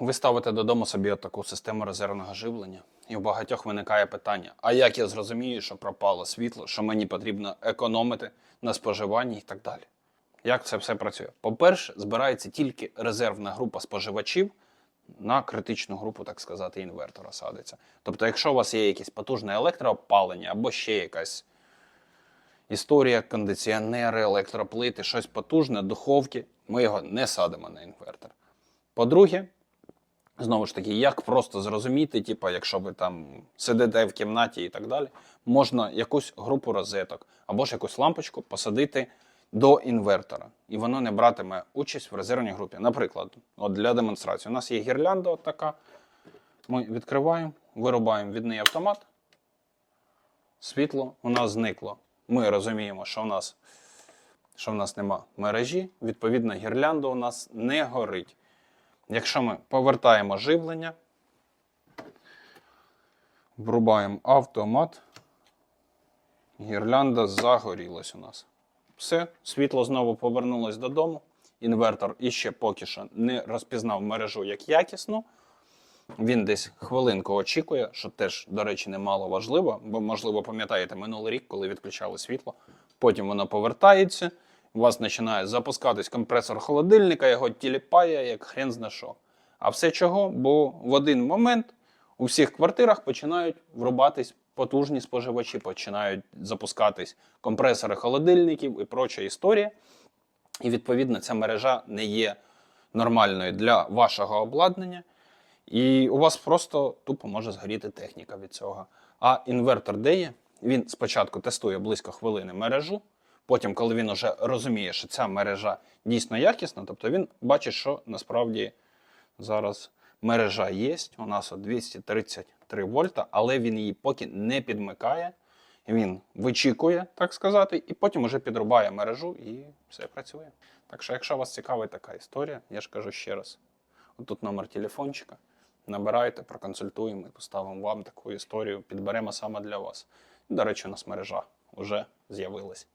Ви ставите додому собі таку систему резервного живлення, і у багатьох виникає питання: а як я зрозумію, що пропало світло, що мені потрібно економити на споживанні і так далі? Як це все працює? По-перше, збирається тільки резервна група споживачів на критичну групу, так сказати, інвертора садиться. Тобто, якщо у вас є якесь потужне електроопалення або ще якась історія, кондиціонери, електроплити, щось потужне, духовки, ми його не садимо на інвертор. По-друге, знову ж таки, як просто зрозуміти, типу, якщо ви там сидите в кімнаті і так далі, можна якусь групу розеток або ж якусь лампочку посадити до інвертора, і воно не братиме участь в резервній групі. Наприклад, от для демонстрації, у нас є гірлянда от така. Ми відкриваємо, вирубаємо від неї автомат. Світло у нас зникло. Ми розуміємо, що в нас, що в нас нема мережі, відповідно, гірлянда у нас не горить. Якщо ми повертаємо живлення, врубаємо автомат, гірлянда загорілась у нас. Все, світло знову повернулось додому. Інвертор іще поки що не розпізнав мережу як якісну. Він десь хвилинку очікує, що теж, до речі, немало важливо, бо, можливо, пам'ятаєте минулий рік, коли відключали світло. Потім воно повертається, у вас починає запускатись компресор холодильника, його тіліпає, як хрен зна що. А все чого? Бо в один момент у всіх квартирах починають врубатись потужні споживачі, починають запускатись компресори холодильників і проча історія. І відповідно ця мережа не є нормальною для вашого обладнання. І у вас просто тупо може згоріти техніка від цього. А інвертор де є? Він спочатку тестує близько хвилини мережу. Потім, коли він вже розуміє, що ця мережа дійсно якісна, тобто він бачить, що насправді зараз мережа є. У нас 233 вольта, але він її поки не підмикає. Він вичікує, так сказати, і потім вже підрубає мережу і все працює. Так що, якщо вас цікавить така історія, я ж кажу ще раз: тут номер телефончика. Набирайте, проконсультуємо і поставимо вам таку історію, підберемо саме для вас. До речі, у нас мережа вже з'явилась.